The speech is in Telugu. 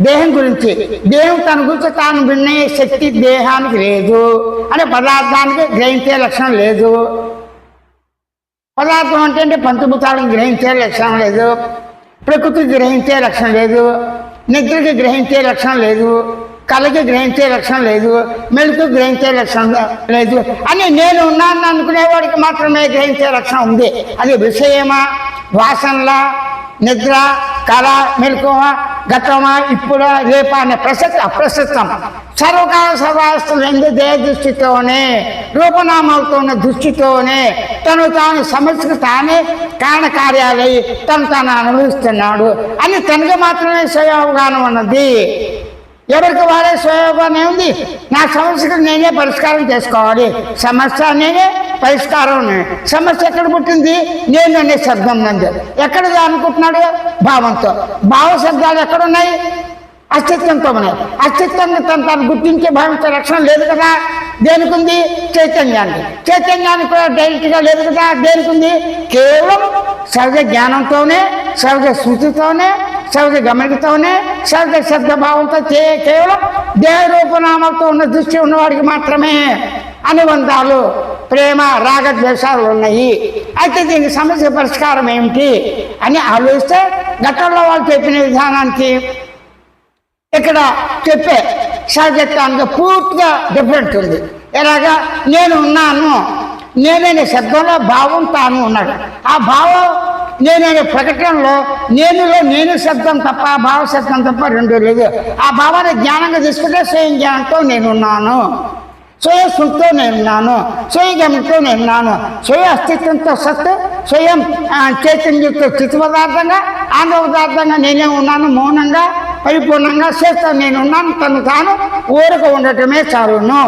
దేహం గురించి. దేహం తన గురించి తాను వినే శక్తి దేహానికి లేదు. అంటే పదార్థానికి గ్రహించే లక్షణం లేదు. పదార్థం అంటే అంటే పంచభూతాలను గ్రహించే లక్షణం లేదు. ప్రకృతికి గ్రహించే లక్షణం లేదు. నిద్రకి గ్రహించే లక్షణం లేదు. కళకి గ్రహించే లక్షణం లేదు. మెలకు గ్రహించే లక్షణం లేదు. అని నేను ఉన్నాను అనుకునేవాడికి మాత్రమే గ్రహించే లక్షణం ఉంది. అది విషయమా? వాసనలా? నిద్ర? కళ మెలకువ గతమా ఇప్పుడు రేపా అనే ప్రసక్తి అప్రసక్తం. సర్వకాల సర్వాస్తులు ఎందు దేహ దృష్టితోనే రూపనామాలతో ఉన్న దృష్టితోనే తను తాను సమస్యకు తానే కారణకార్యాలై తను తాను అనుభవిస్తున్నాడు అని తనకి మాత్రమే స్వయోగానం ఉన్నది. ఎవరికి వాడే స్వయోగానే ఉంది నా సమస్యకు నేనే పరిష్కారం చేసుకోవాలి. సమస్య నేనే పరిష్కారం సమస్య ఎక్కడ పుట్టింది? నేను అనే శబ్దం నందు ఎక్కడ అనుకుంటున్నాడు? భావంతో. భావ శబ్దాలు ఎక్కడున్నాయి? అస్తిత్వంతో ఉన్నాయి. అస్తిత్వాన్ని తను తను గుర్తించే భావించే లక్షణం లేదు కదా? దేనికి ఉంది? చైతన్యానికి. చైతన్యానికి కూడా డైరెక్ట్గా లేదు కదా? దేనికి ఉంది? కేవలం సహజ జ్ఞానంతోనే సహజ శృతితోనే సహజ గమనికతోనే సహజ శబ్ద భావంతో చే కేవలం దేహరూపనామాలతో ఉన్న దృష్టి ఉన్నవాడికి మాత్రమే అనుబంధాలు ప్రేమ రాగద్వేషాలు ఉన్నాయి అయితే దీనికి సమస్య పరిష్కారం ఏమిటి అని ఆలోచిస్తే గతంలో వాళ్ళు చెప్పిన విధానానికి ఇక్కడ చెప్పే సహజత్వానికి పూర్తిగా డిఫరెంట్ ఉంది. ఎలాగా? నేను ఉన్నాను నేననే శబ్దంలో భావం తాను ఉన్నాడు. ఆ భావం నేననే ప్రకటనలో నేనులో నేను శబ్దం తప్ప భావ శబ్దం తప్ప రెండు లేదు. ఆ భావాన్ని జ్ఞానంగా తీసుకుంటే స్వయం జ్ఞానంతో నేనున్నాను స్వయ స్మృతితో నేనున్నాను స్వయ గమనితో నేనున్నాను స్వయ అస్తిత్వంతో సత్తు స్వయం చైతన్యంతో స్థితి పదార్థంగా ఆంధ్ర పదార్థంగా నేనే ఉన్నాను మౌనంగా పరిపూర్ణంగా చేస్తాను నేను ఉన్నాను తను తాను ఊరక ఉండటమే చాలును.